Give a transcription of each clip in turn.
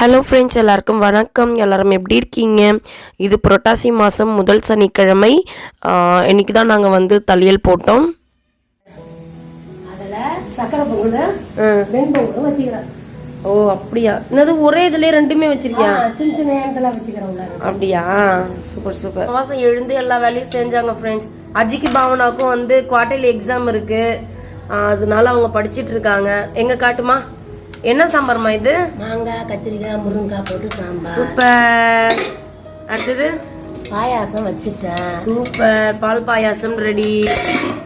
Hello friends எல்லாருக்கும் வணக்கம். எல்லாரும் எப்படி இருக்கீங்க? இது புரட்டாசி மாதம் முதல் சனிக்கிழமை. இன்னைக்கு தான் நாங்கள் வந்து தளியல் போட்டோம். ஓ அப்படியா? என்னது ஒரே இதுலேயே ரெண்டுமே வச்சிருக்கியா? அப்படியா? Super super. மாதம் எழுந்து எல்லா வேலையும் செஞ்சாங்க ஃப்ரெண்ட்ஸ் அஜிக்கு பாவனாக்கும் வந்து குவார்டர்லி எக்ஸாம் இருக்கு. அதனால அவங்க படிச்சிட்டு இருக்காங்க. எங்க காட்டுமா? என்ன சாம்பார்மா இது? மாங்காய் கத்திரிக்காய் முருங்கைக்காய் போட்டு சாம்பார். சூப்பர். அடுத்தது? பாயாசம் வச்சுட்டேன். சூப்பர். பால் பாயாசம் ரெடி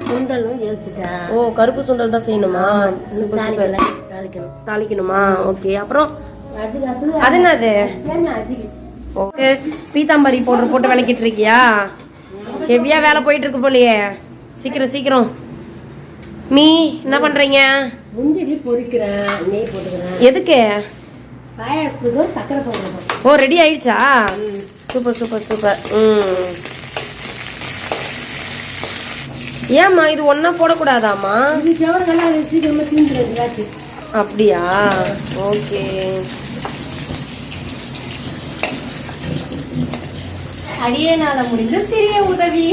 சுண்டலும் எரிச்சிட்டேன் ஓ கருப்பு சுண்டல் தான் செய்யணுமா? Super super. தாளிக்கணும். தாளிக்கணுமா? ஓகே. அப்புறம்? அது என்னது? பீத்தாம்பரி பவுடர் போட்டு விளக்கிட்டு இருக்கியா? ஹெவியா வேலை போயிட்டு இருக்கு போலியே. சீக்கிரம் சீக்கிரம். மீ என்ன பண்றீங்க? முந்திரி பொரிக்கிறேன் நெய் போட்டுக்கிறேன். எதுக்கு? பாயாசத்துக்கும் சக்கரை பொங்கலும் ஓ ரெடி ஆயிடுச்சா? Super super super. ம். ஏம்மா இது ஒன்றா போடக்கூடாதாம்மா? இது செவருக்கெல்லாம் அது சீக்கிரமா தீந்துடுது அப்படியா? ஓகே. அடியேனால முடிந்த சிறிய உதவி.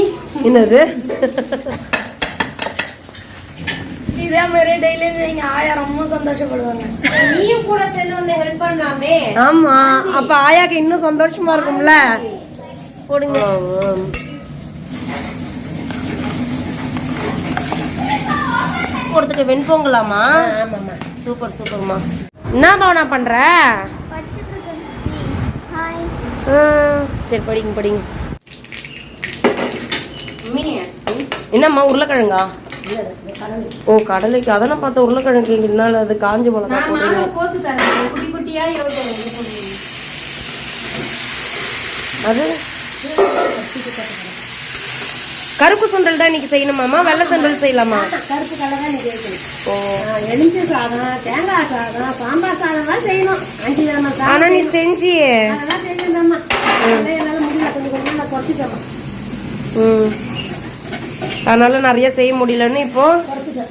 என்னது? இதே மாதிரி டெய்லி நீங்க ஆயிரமும் சந்தோஷப்படுவாங்க. நீயும் கூட சேர்ந்து வந்து ஹெல்ப் பண்ணலாமே. ஆமா அப்ப ஆயாக்கு இன்னும் சந்தோஷமா இருக்கும்ல? போடுங்க. போடுறதுக்கு வெண்பொங்கலாமா? ஆமாம்மா. சூப்பர் சூப்பர்மா. என்ன பவனா பண்ற? ஆ, சரி படிங்க படிங்க. என்னம்மா உருளைக்கிழங்கா? ஓ கடலைக்கு. அதானே பார்த்தா உருளைக்கிழங்கு என்னால அது காஞ்ச மிளகா குட்டி குட்டியா அது? கருப்பு சுண்டல் தான் இன்னைக்கு செய்யணுமாமா வெள்ளை சுண்டல் செய்யலாமா? கருப்பு கலர் தான் வைக்கணும். ஓ. எலுமிச்சை சாதம் தேங்காய் சாதம் சாம்பார் சாதம் தான் செய்யணும். அஞ்சு கிழமை ஆனா நீ செஞ்சி அதெல்லாம் செஞ்சிருந்தேம்மா அதெல்லாம் என்னால முடியல கொஞ்சம் கொஞ்சம் நான் குறைச்சிட்டேம்மா ம். அதனால நிறைய செய்ய முடியலன்னு இப்போ குறைச்சிட்டேன்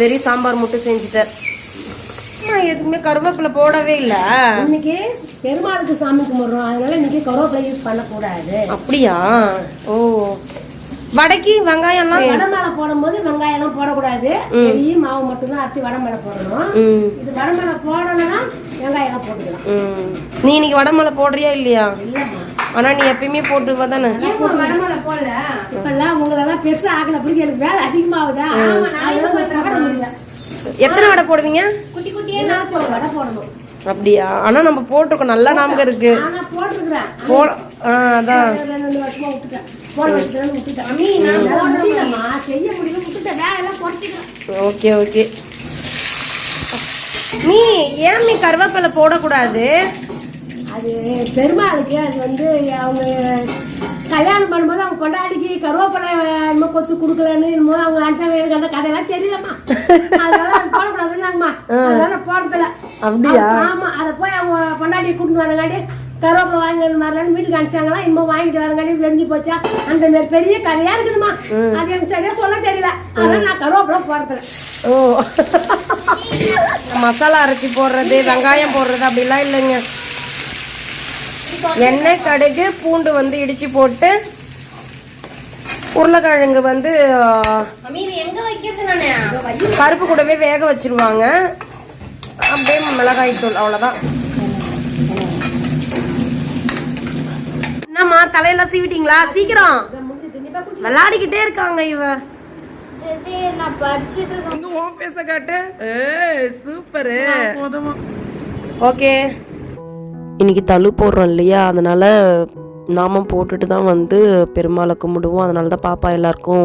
வெறும் சாம்பார் மட்டும் செஞ்சுட்டேன். நான் எதுவுமே கருவேப்பிலை போடவே இல்ல. இன்னைக்கு பெருமாளுக்கு சாமி கும்பிடுறோம். அதனால இன்னைக்கு கருவேப்பிலை யூஸ் பண்ணக்கூடாது. அப்படியா? ஓ. வடைக்கு வெங்காயம்லாம்? வடை மேல போடும்போது வெங்காயம் எல்லாம் போடக்கூடாது பெரிய மாவு மட்டும்தான் அரைச்சி வடை மேல போடணும். இது வடை மேல போடணும்னா வெங்காயம் எல்லாம் போட்டுக்கலாம் நீ இன்னைக்கு வடமலை போடுறியா இல்லையா? இல்லம்மா. ஆனா நீ எப்பயுமே போட்டுவ தானே? வரமால போடல? இப்பெல்லாம் உங்களெல்லாம் பெருசா ஆகல பிடிக்க எனக்கு வேலை அதிகமாகுதா? அதெல்லாம் போட முடியல. எத்தனை வடை போடுவீங்க? குட்டி குட்டியே நாற்பது வடை போடணும். அப்படியா? ஆனா நம்ம போட்டிருக்கோம். நல்லா ஞாபகம் இருக்கு. போ ஆ அதான். Okay okay. நீ ஏன் நீ கருவேப்பிலை போடக்கூடாது? அது பெருமாளுக்கு அது வந்து அவங்க கல்யாணம் பண்ணும்போது அவங்க கொண்டாடிக்கு கருவேப்பிலை என்னமோ கொத்து கொடுக்கலன்னு என்னமோ அவங்க அனுப்பிச்சாங்க எனக்கு அந்த கதையெல்லாம் தெரியலம்மா. அதெல்லாம் அது போடக்கூடாதுன்னாங்கம்மா. அதனால போடுறதில்ல. அப்படியா? ஆமா அதை போய் அவங்க கொண்டாடி கூட்டிட்டு வரங்காட்டி கருவேப்பிலை வாங்கிட்டு வரலன்னு வீட்டுக்கு அனுப்பிச்சாங்களா? இன்னும் வாங்கிட்டு வரங்காட்டி வெடிஞ்சு போச்சா? அந்த மாதிரி பெரிய கதையா இருக்குதுமா அது எனக்கு சரியா சொல்ல தெரியல. அதனால நான் கருவேப்பிலை போடுறதில்ல. ஓ. மசாலா அரைச்சி போடுறது வெங்காயம் போடுறது அப்படிலாம் இல்லைங்க. எண்ணெய் கடுகு பூண்டு வந்து இடிச்சு போட்டு உருளைக்கிழங்கு வந்து பருப்பு கூடவே வேக வச்சிருவாங்க. அப்படியே மிளகாய் தூள் அவ்வளோதான் என்னம்மா தலையில சீவிட்டீங்களா? சீக்கிரம். விளையாடிக்கிட்டே இருக்காங்க இவ. நான் படிச்சுட்டு இருக்கேன். சூப்பரு. ஓகே. இன்னைக்கு தழு போடுறோம் இல்லையா? அதனால நாமம் போட்டுட்டு தான் வந்து பெருமாளை கும்பிடுவோம். அதனால தான் பாப்பா எல்லாருக்கும்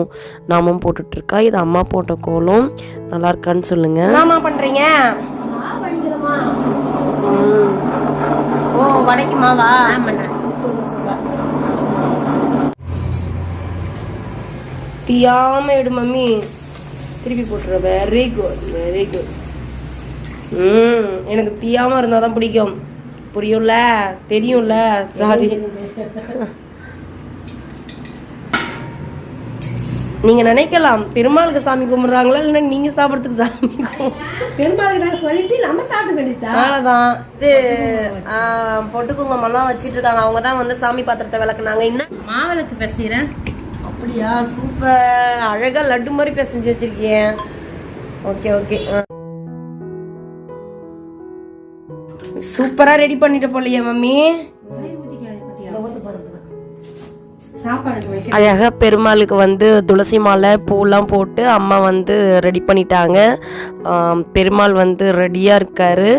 நாமம் போட்டுட்டு இருக்கா இது அம்மா போட்ட கோலம். நல்லா இருக்கான்னு சொல்லுங்க. என்னம்மா பண்றீங்க? ம். ஓ வடைக்கு மாவா? தீயாம எடு மம்மி. திருப்பி போட்டுற வெரி குட் வெரி குட் ம் எனக்கு தீயாம இருந்தா தான் பிடிக்கும். புரியும்ல? தெரியும்ல? சாரி நீங்கள் நினைக்கலாம் பெருமாளுக்கு சாமி கும்பிட்றாங்களா இல்லைன்னா நீங்கள் சாப்பிட்றதுக்கு சாமி? பெருமாளுக்கு நான் சொல்லிட்டு நம்ம சாப்பிட்டு வேண்டியதா அவ்வளோதான் இது ஆ, பொட்டு குங்குமம்லாம் வச்சிட்டு இருக்காங்க. அவங்க தான் வந்து சாமி பாத்திரத்தை விளக்குனாங்க. இன்னும்? மாவிளக்கு பேசுகிறேன் அப்படியா? சூப்பர். அழகா லட்டு மாதிரி பிசைஞ்சு வச்சிருக்கேன் ஓகே ஓகே. சூப்பரா ரெடி பண்ணிட்டு போலியே மம்மி. சாப்பாடு பெருமாளுக்கு வந்து துளசி மாலை பூலாம் போட்டு அம்மா வந்து ரெடி பண்ணிட்டாங்க. பெருமாள் வந்து ரெடியாக இருக்காரு.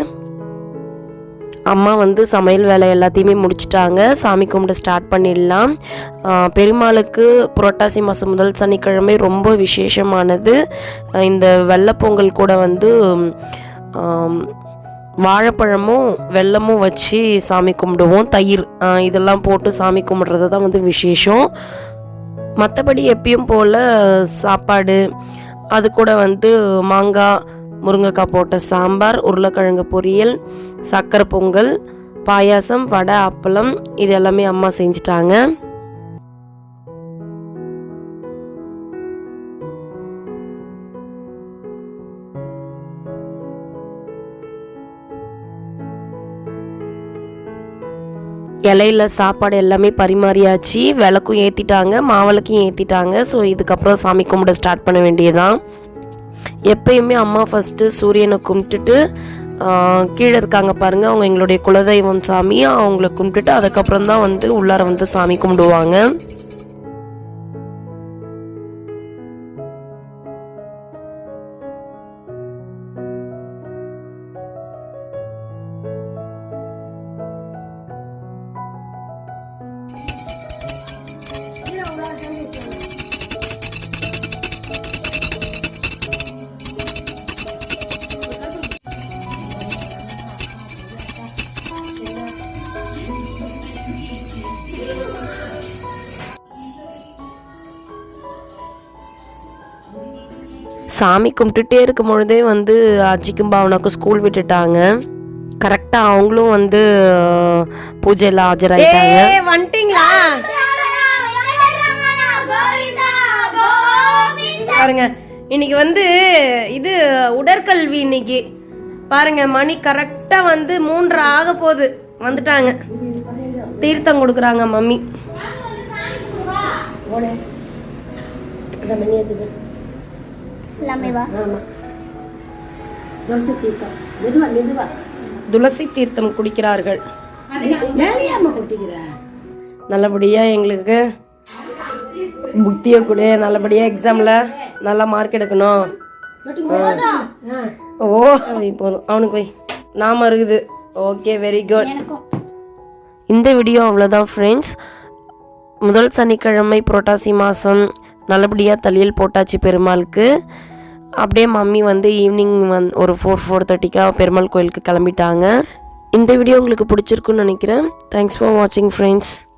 அம்மா வந்து சமையல் வேலை எல்லாத்தையுமே முடிச்சிட்டாங்க. சாமி கும்பிட ஸ்டார்ட் பண்ணிடலாம். பெருமாளுக்கு புரட்டாசி மாதம் முதல் சனிக்கிழமை ரொம்ப விசேஷமானது. இந்த வெள்ளப்பொங்கல் கூட வந்து வாழைப்பழமும் வெல்லமும் வச்சு சாமி கும்பிடுவோம். தயிர் இதெல்லாம் போட்டு சாமி கும்பிட்றது தான் வந்து விசேஷம். மற்றபடி எப்பயும் போல் சாப்பாடு அது கூட வந்து மாங்காய் முருங்கைக்காய் போட்ட சாம்பார் உருளைக்கிழங்கு பொரியல் சக்கரை பொங்கல் பாயாசம் வடை அப்பளம் இது எல்லாமே அம்மா செஞ்சிட்டாங்க. இலையில சாப்பாடு எல்லாமே பரிமாறியாச்சு. விளக்கும் ஏற்றிட்டாங்க மாவிளக்கும் ஏற்றிட்டாங்க ஸோ இதுக்கப்புறம் சாமி கும்பிட ஸ்டார்ட் பண்ண வேண்டியதுதான். எப்பயுமே அம்மா ஃபஸ்ட்டு சூரியனை கும்பிட்டுட்டு கீழே இருக்காங்க பாருங்கள் அவங்க எங்களுடைய குலதெய்வம் சாமி. அவங்கள கும்பிட்டுட்டு அதுக்கப்புறம் தான் வந்து உள்ளார வந்து சாமி கும்பிடுவாங்க. சாமி கும்பிட்டுட்டே இருக்கும் பொழுதே வந்து அஜிக்கும் பாவனாக்கும் ஸ்கூல் விட்டுட்டாங்க. கரெக்டாக அவங்களும் வந்து பூஜையில் ஆஜராயிட்டாங்க. வந்துட்டீங்களா? பாருங்க இன்னைக்கு வந்து இது உடற்கல்வி இன்னைக்கு. பாருங்க மணி கரெக்டா வந்து மூன்று ஆக போகுது. வந்துட்டாங்க. தீர்த்தம் கொடுக்குறாங்க மம்மி. துளசி தீர்த்தம். மெதுவா மெதுவா. துளசி தீர்த்தம் குடிக்கிறார்கள். வேலையாம கொட்டிக்கிற நல்லபடியா எங்களுக்கு புக்தியை கொடு நல்லபடியா எக்ஸாம்ல நல்லா மார்க் எடுக்கணும். ஓ போதும் அவனுக்கு வை நாம இருக்குது. ஓகே வெரி குட் இந்த வீடியோ அவ்வளோதான் ஃப்ரெண்ட்ஸ் முதல் சனிக்கிழமை புரட்டாசி மாதம் நல்லபடியாக தலையில் போட்டாச்சு பெருமாளுக்கு. அப்படியே மம்மி வந்து ஈவினிங் வந் ஒரு ஃபோர் ஃபோர் தேர்ட்டிக்காக பெருமாள் கோயிலுக்கு கிளம்பிட்டாங்க. இந்த வீடியோ உங்களுக்கு பிடிச்சிருக்குன்னு நினைக்கிறேன். தேங்க்ஸ் ஃபார் வாட்சிங் ஃப்ரெண்ட்ஸ்